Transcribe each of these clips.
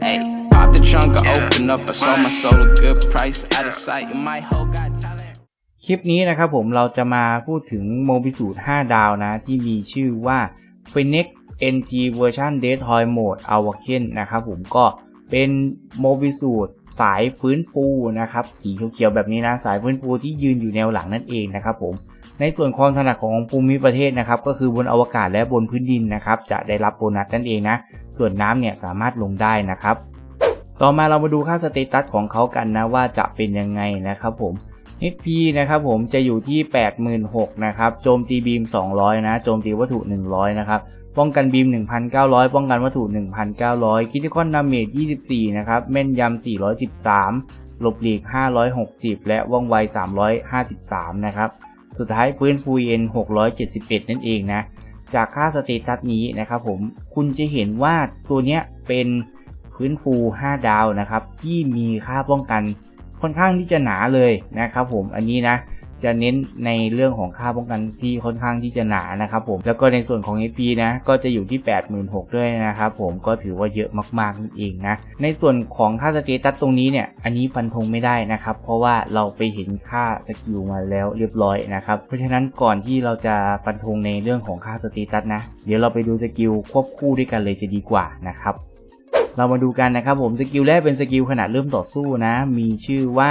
Hey, pop the trunk, I open up. I sold my soul a good price. Out of sight, and my hoe got talent. คลิปนี้นะครับผมเราจะมาพูดถึงโมบิสูตร5ดาวนะ ที่มีชื่อว่า f e n e x NG Version d e t o y Mode a w a k e n นะครับผมก็เป็นโมบิสูตร สายฟื้นฟูนะครับสีเขียวๆแบบนี้นะสายฟื้นฟูที่ยืนอยู่แนวหลังนั่นเองนะครับผมในส่วนความถนัดของภูมิประเทศนะครับ ก็คือบนอวกาศและบนพื้นดินนะครับ จะได้รับโบนัสนั่นเองนะ ส่วนน้ำเนี่ยสามารถลงได้นะครับ ต่อมาเรามาดูค่าสเตตัสของเขากันนะว่าจะเป็นยังไงนะครับผม HP นะครับผมจะอยู่ที่ 86,000นะครับ โจมตีบีม 200 นะ โจมตีวัตถุ 100 นะครับ ป้องกันบีม 1,900 ป้องกันวัตถุ 1,900 คิติคอนดาเมจ 24 นะครับ แม่นยำ 413 หลบหลีก 560 และว่องไว 353 นะครับ สุดท้ายฟื้นฟูเอ็น 671 นั่นเองนะ จากค่าสเตตัสนี้นะครับผม คุณจะเห็นว่าตัวเนี้ยเป็นพื้นฟู 5 ดาวนะครับ ที่มีค่าป้องกันค่อนข้างที่จะหนาเลยนะครับผม อันนี้นะ จะเน้นในเรื่องของค่าป้องกันที่ค่อนข้างที่จะหนานะครับผมแล้วก็ในส่วนของ HP นะก็จะอยู่ที่ 86,000ด้วยนะครับผมก็ถือว่าเยอะมากๆนั่นเองนะในส่วนของค่าสเตตัสตรงนี้เนี่ยอันนี้ฟันธงไม่ได้นะครับ เพราะว่าเราไปเห็นค่าสกิลมาแล้วเรียบร้อยนะครับเพราะฉะนั้นก่อนที่เราจะฟันธงในเรื่องของค่าสเตตัสนะเดี๋ยวเราไปดูสกิลควบคู่ด้วยกันเลยจะดีกว่านะครับเรามาดูกันนะครับผมสกิลแรกเป็นสกิลขณะเริ่มต่อสู้นะ มีชื่อว่า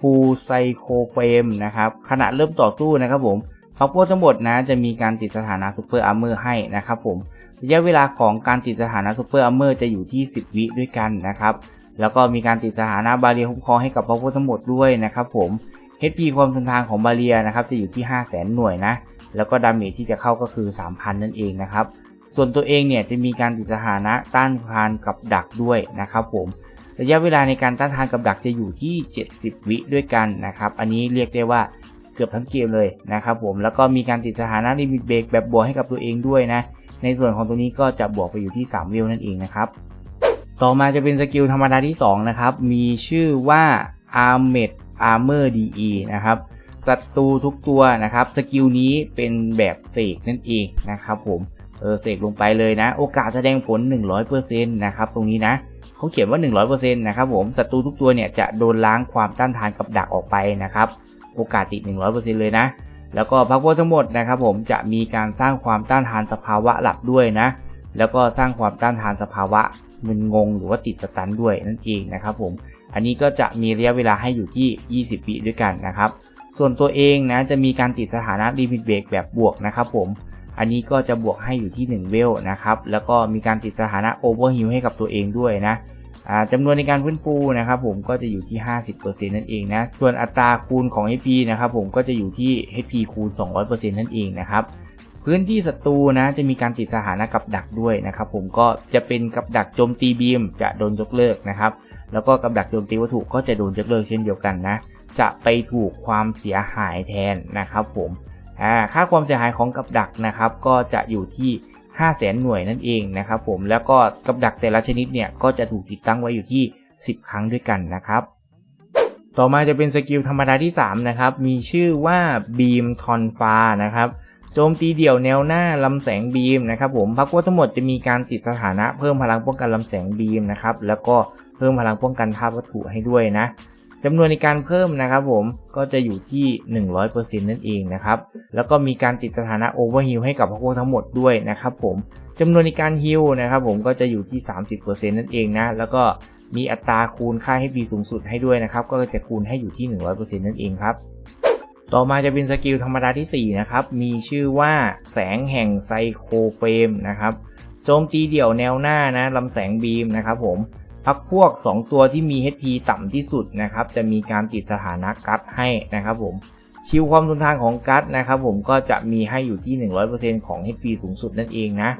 Full Psycho Frame นะครับขณะเริ่มต่อสู้นะครับผมพักพวกทั้งหมดนะจะมีการติดสถานะ Super Armor ให้นะครับผมระยะเวลาของการติดสถานะ Super Armor จะอยู่ที่ 10 วิด้วยกันนะครับแล้วก็มีการติดสถานะบาเรียคุ้มครองให้กับพักพวกทั้งหมดด้วยนะครับผม HP ความทนทานของบาเรียนะครับจะอยู่ที่ 5 0 0 0 0 0 หน่วยนะแล้วก็ดาเมจที่จะเข้าก็คือ 3,000 นั่นเองนะครับส่วนตัวเองเนี่ยจะมีการติดสถานะต้านทานกับดักด้วยนะครับผม ระยะเวลาในการต้านทานกับดักจะอยู่ที่ 70 วิด้วยกันนะครับ อันนี้เรียกได้ว่าเกือบทั้งเกมเลยนะครับผม แล้วก็มีการติดสถานะลิมิตเบรกแบบบวกให้กับตัวเองด้วยนะ ในส่วนของตัวนี้ก็จะบวกไปอยู่ที่ 3 วิวนั่นเองนะครับ ต่อมาจะเป็นสกิลธรรมดาที่ 2 นะครับ มีชื่อว่า Armed Armor DE นะครับศัตรูทุกตัวนะครับ สกิลนี้เป็นแบบเสกนั่นเองนะครับผม เออเสกลงไปเลยนะ โอกาสแสดงผล 100%นะครับตรงนี้นะ เขาเขียนว่า 100%นะครับผมศัตรูทุกตัวเนี่ยจะโดนล้างความต้านทานกับดักออกไปนะครับโอกาสติด 100%เลยนะ แล้วก็พักพวกทั้งหมดนะครับผมจะมีการสร้างความต้านทานสภาวะหลับด้วยนะ แล้วก็สร้างความต้านทานสภาวะมึนงงหรือว่าติดสตันด้วยนั่นเองนะครับผมอันนี้ก็จะมีระยะเวลาให้อยู่ที่ 20 วิด้วยกันนะครับ ส่วนตัวเองนะจะมีการติดสถานะลิมิตเบรกแบบบวกนะครับผม อันนี้ก็จะบวกให้อยู่ที่ 1 เวลนะครับ แล้วก็มีการติดสถานะโอเวอร์ฮิลให้กับตัวเองด้วยนะจำนวนในการฟื้นฟูนะครับผมก็จะอยู่ที่ 50%นั่นเองนะ ส่วนอัตราคูณของ HP นะครับผมก็จะอยู่ที่ HP คูณ 200%นั่นเองนะครับ พื้นที่ศัตรูนะจะมีการติดสถานะกับดักด้วยนะครับผมก็จะเป็นกับดักโจมตีบีมจะโดนยกเลิกนะครับ แล้วก็กับดักโจมตีวัตถุก็จะโดนยกเลิกเช่นเดียวกันนะ จะไปถูกความเสียหายแทนนะครับผม ค่าความเสียหายของกับดักนะครับก็จะอยู่ที่5 0 0แสนหน่วยนั่นเองนะครับผมแล้วก็กับดักแต่ละชนิดเนี่ยก็จะถูกติดตั้งไว้อยู่ที่ 10 ครั้งด้วยกันนะครับต่อมาจะเป็นสกิลธรรมดาที่ 3 นะครับ มีชื่อว่าบีมทอนฟ้านะครับ โจมตีเดี่ยวแนวหน้าลำแสงบีมนะครับผมพักว่าทั้งหมดจะมีการติดสถานะเพิ่มพลังป้องกันลำแสงบีมนะครับ แล้วก็เพิ่มพลังป้องกันธาตุวัตถุให้ด้วยนะ จำนวนในการเพิ่มนะครับผมก็จะอยู่ที่ 100%นั่นเองนะครับ แล้วก็มีการติดสถานะโอเวอร์ฮิลให้กับพวกทั้งหมดด้วยนะครับผมจำนวนในการฮิลนะครับผมก็จะอยู่ที่ 30%นั่นเองนะ แล้วก็มีอัตราคูณค่าให้ปีสูงสุดให้ด้วยนะครับ ก็จะคูณให้อยู่ที่ 100%นั่นเองครับ ต่อมาจะเป็นสกิลธรรมดาที่ 4 นะครับ มีชื่อว่าแสงแห่งไซโคเฟมนะครับ โจมตีเดี่ยวแนวหน้านะลำแสงบีมนะครับผม พักพวก 2 ตัวที่มี HP ต่ำที่สุดนะครับ จะมีการติดสถานะกัดให้นะครับผม ชิวความทนทานของกัดนะครับผมก็จะมีให้อยู่ที่ 100%ของ HP สูงสุดนั่นเองนะ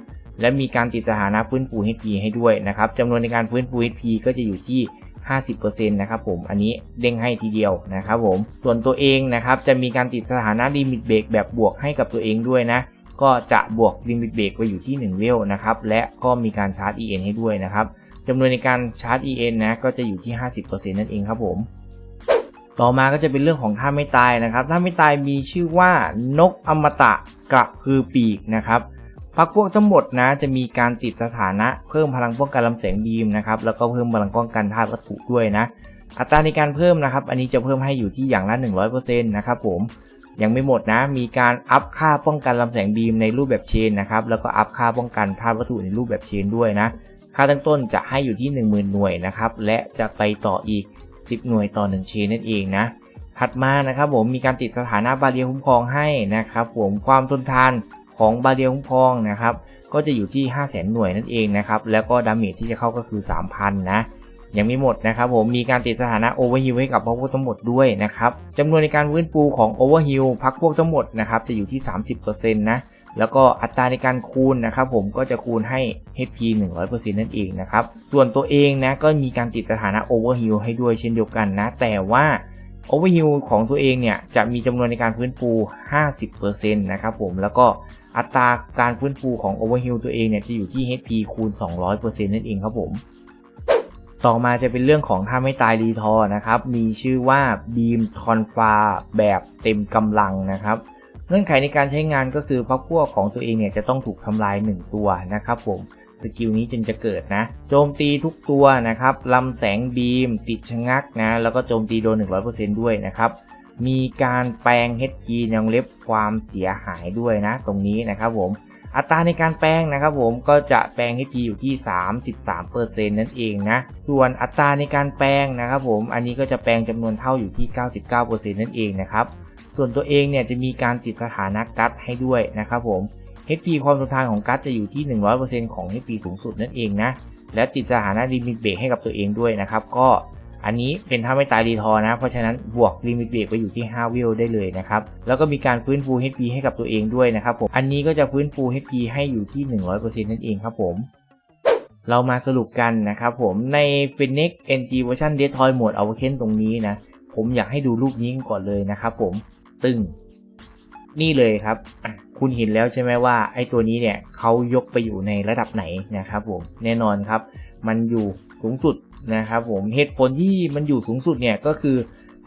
และมีการติดสถานะฟื้นฟู HP ให้ด้วยนะครับจำนวนในการฟื้นฟู HP ก็จะอยู่ที่ 50%นะครับผม อันนี้เด้งให้ทีเดียวนะครับผม ส่วนตัวเองนะครับจะมีการติดสถานะลิมิตเบรกแบบบวกให้กับตัวเองด้วยนะ ก็จะบวกลิมิตเบรกไปอยู่ที่1เวลนะครับ และก็มีการชาร์จ EN ให้ด้วยนะครับ จำนวนในการชาร์จ EN นะก็จะอยู่ที่ 50%นั่นเองครับผม ต่อมาก็จะเป็นเรื่องของท่าไม่ตายนะครับท่าไม่ตายมีชื่อว่านกอมตะกระพือปีกนะครับพักพวกทั้งหมดนะจะมีการติดสถานะเพิ่มพลังป้องกันลำแสงบีมนะครับแล้วก็เพิ่มพลังป้องกันธาตุวัตถุด้วยนะ อัตราในการเพิ่มนะครับ อันนี้จะเพิ่มให้อยู่ที่อย่างละ 100%นะครับผมยังไม่หมดนะ มีการอัพค่าป้องกันลำแสงบีมในรูปแบบเชนนะครับ แล้วก็อัพค่าป้องกันธาตุวัตถุในรูปแบบเชนด้วยนะ ค่าตั้งต้นจะให้อยู่ที่ 10,000 หน่วยนะครับ และจะไปต่ออีก 10 หน่วยต่อ1เชนนั่นเองนะถัดมานะครับผมมีการติดสถานะบาเรียคุ้มครองให้นะครับผมความทนทานของบาเรียคุ้มครองนะครับก็จะอยู่ที่ 5 0 0 0 0 0 หน่วยนั่นเองนะครับแล้วก็ดาเมจที่จะเข้าก็คือ 3,000 นะ ยังไม่หมดนะครับผมมีการติดสถานะโอเวอร์ฮิลให้กับพักพวกทั้งหมดด้วยนะครับจำนวนในการฟื้นฟูของโอเวอร์ฮิลพักพวกทั้งหมดนะครับจะอยู่ที่ 30%นะแล้วก็อัตราในการคูณนะครับผมก็จะคูณให้ HP 100%นั่นเองนะครับส่วนตัวเองนะก็มีการติดสถานะโอเวอร์ฮิลให้ด้วยเช่นเดียวกันนะ แต่ว่าโอเวอร์ฮิลของตัวเองเนี่ยจะมีจำนวนในการฟื้นฟู 50%นะครับผมแล้วก็อัตราการฟื้นฟูของโอเวอร์ฮิลตัวเองเนี่ยจะอยู่ที่ HP คูณ 200%นั่นเองครับผม ต่อมาจะเป็นเรื่องของถ้าไม่ตายรีทอร์นะครับ มีชื่อว่าบีมทอนฟาแบบเต็มกำลังนะครับ เงื่อนไขในการใช้งานก็คือพักพวกของตัวเองเนี่ยจะต้องถูกทำลาย 1 ตัวนะครับผมสกิลนี้จึงจะเกิดนะ โจมตีทุกตัวนะครับลำแสงบีม ติดชะงักนะ แล้วก็โจมตีโดน 100%ด้วยนะครับ มีการแปลง HP ยังเล็บความเสียหายด้วยนะ ตรงนี้นะครับผม อัตราในการแปลงนะครับผมก็จะแปลง HP อยู่ที่ 33%นั่นเองนะ ส่วนอัตราในการแปลงนะครับผม อันนี้ก็จะแปลงจำนวนเท่าอยู่ที่ 99%นั่นเองนะครับ ส่วนตัวเองเนี่ยจะมีการติดสถานะกัดให้ด้วยนะครับผม HP ความทนทานของกัดจะอยู่ที่ 100%ของ HP สูงสุดนั่นเองนะ และติดสถานะลิมิตเบรกให้กับตัวเองด้วยนะครับ ก็ อันนี้เป็นถ้าไม่ตายรีทอร์นะ เพราะฉะนั้นบวกลิมิตเบรกไปอยู่ที่ 5 วิลได้เลยนะครับ แล้วก็มีการฟื้นฟู HP ให้กับตัวเองด้วยนะครับผม อันนี้ก็จะฟื้นฟู HP ให้อยู่ที่ 100%นั่นเองครับผม เรามาสรุปกันนะครับผม ใน f e n e x NG Version d e t o y Mode Awaken ตรงนี้นะ ผมอยากให้ดูรูปนี้กันก่อนเลยนะครับผม ตึง นี่เลยครับ คุณเห็นแล้วใช่ไหมว่าไอ้ตัวนี้เนี่ยเขายกไปอยู่ในระดับไหนนะครับผม แน่นอนครับ มันอยู่สูงสุด นะครับผมเหตุผลที่มันอยู่สูงสุดเนี่ยก็คือ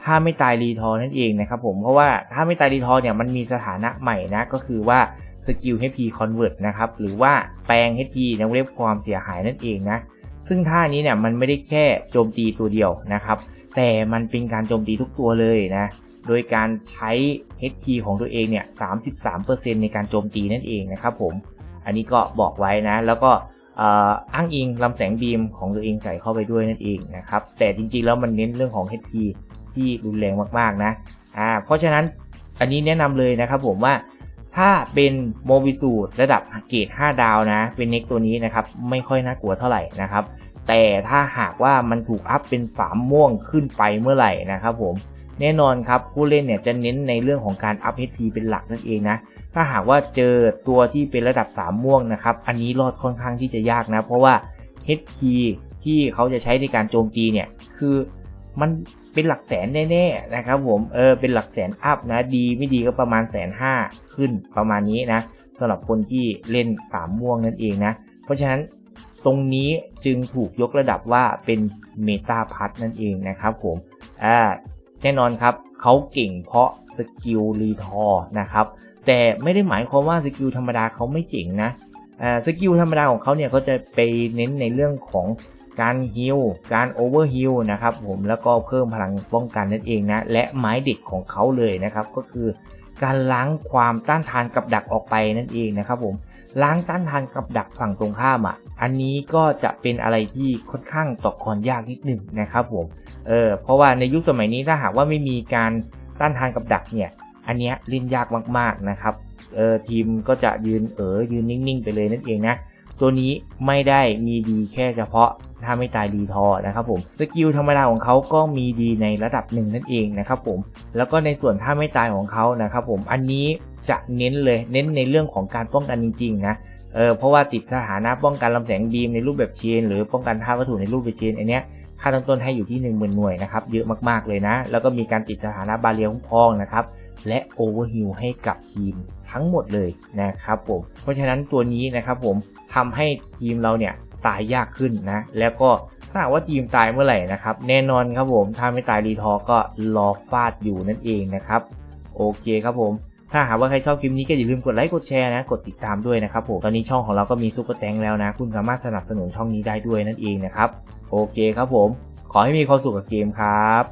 ถ้าไม่ตายรีทอร์นั่นเองนะครับผมเพราะว่าถ้าไม่ตายรีทอร์เนี่ยมันมีสถานะใหม่นะก็คือว่าสกิล HP Convert นะครับหรือว่าแปลง HP ในเรียบความเสียหายนั่นเองนะซึ่งท่านี้เนี่ยมันไม่ได้แค่โจมตีตัวเดียวนะครับ แต่มันเป็นการโจมตีทุกตัวเลยนะโดยการใช้ HP ของตัวเองเนี่ย 33%ในการโจมตีนั่นเองนะครับผม อันนี้ก็บอกไว้นะ แล้วก็ อ้างอิงลำแสงบีมของตัวเองใส่เข้าไปด้วยนั่นเองนะครับ แต่จริงๆแล้วมันเน้นเรื่องของ HP ที่รุนแรงมากๆนะอ่าเพราะฉะนั้นอันนี้แนะนำเลยนะครับผมว่าถ้าเป็นโมบิสูตระดับเกรด5 ดาวนะ เป็นเน็กตัวนี้นะครับ ไม่ค่อยน่ากลัวเท่าไหร่นะครับ แต่ถ้าหากว่ามันถูกอัพเป็น3ม่วงขึ้นไปเมื่อไหร่นะครับผม แน่นอนครับผู้เล่นเนี่ยจะเน้นในเรื่องของการอัพ HP เป็นหลักนั่นเองนะถ้าหากว่าเจอตัวที่เป็นระดับ 3 ม่วงนะครับอันนี้รอดค่อนข้างที่จะยากนะ เพราะว่า HP ที่เขาจะใช้ในการโจมตีเนี่ยคือมันเป็นหลักแสนแน่ๆนะครับผมเออเป็นหลักแสนอัพนะดีไม่ดีก็ประมาณแสนห้าขึ้นประมาณนี้นะสำหรับคนที่เล่นสามม่วงนั่นเองนะ เพราะฉะนั้นตรงนี้จึงถูกยกระดับว่าเป็นเมตาพัทนั่นเองนะครับผมอ่า แน่นอนครับเขาเก่งเพราะสกิลรีทอร์นะครับแต่ไม่ได้หมายความว่าสกิลธรรมดาเขาไม่เจ๋งนะสกิลธรรมดาของเขาเนี่ยเขาจะไปเน้นในเรื่องของการฮิลการโอเวอร์ฮิลนะครับผมแล้วก็เพิ่มพลังป้องกันนั่นเองนะ และไม้เด็ดของเขาเลยนะครับ ก็คือการล้างความต้านทานกับดักออกไปนั่นเองนะครับผม ล้างต้านทานกับดักฝั่งตรงข้ามอะ อันนี้ก็จะเป็นอะไรที่ค่อนข้างตอกคอนยากนิดหนึ่งนะครับผม เออ เพราะว่าในยุคสมัยนี้ถ้าหากว่าไม่มีการต้านทานกับดักเนี่ย อันเนี้ยเล่นยากมากๆนะครับ เออทีมก็จะยืนเออยืนนิ่งๆไปเลยนั่นเองนะ ตัวนี้ไม่ได้มีดีแค่เฉพาะถ้าไม่ตายดีทอนะครับผม สกิลธรรมดาของเขาก็มีดีในระดับหนึ่งนั่นเองนะครับผม แล้วก็ในส่วนถ้าไม่ตายของเขานะครับผม อันนี้ จะเน้นเลยเน้นในเรื่องของการป้องกันจริงๆนะเออเพราะว่าติดสถานะป้องกันลำแสงบีมในรูปแบบเชนหรือป้องกันท่าวัตถุในรูปแบบเชนอันเนี้ยค่าตั้งต้นให้อยู่ที่ 1 0,000 หน่วยนะครับเยอะมากๆเลยนะ แล้วก็มีการติดสถานะบาเรียคุ้มครองนะครับและโอเวอร์ฮิลให้กับทีมทั้งหมดเลยนะครับผมเพราะฉะนั้นตัวนี้นะครับผมทำให้ทีมเราเนี่ยตายยากขึ้นนะ แล้วก็ถ้าว่าทีมตายเมื่อไหร่นะครับแน่นอนครับผมถ้าไม่ตายรีทอก็รอฟาดอยู่นั่นเองนะครับโอเคครับผม ถ้าหากว่าใครชอบคลิปนี้ก็อย่าลืมกดไลค์กดแชร์นะ กดติดตามด้วยนะครับผมตอนนี้ช่องของเราก็มีซุปเปอร์แตงแล้วนะ คุณสามารถสนับสนุนช่องนี้ได้ด้วยนั่นเองนะครับ โอเคครับผม ขอให้มีความสุขกับเกมครับ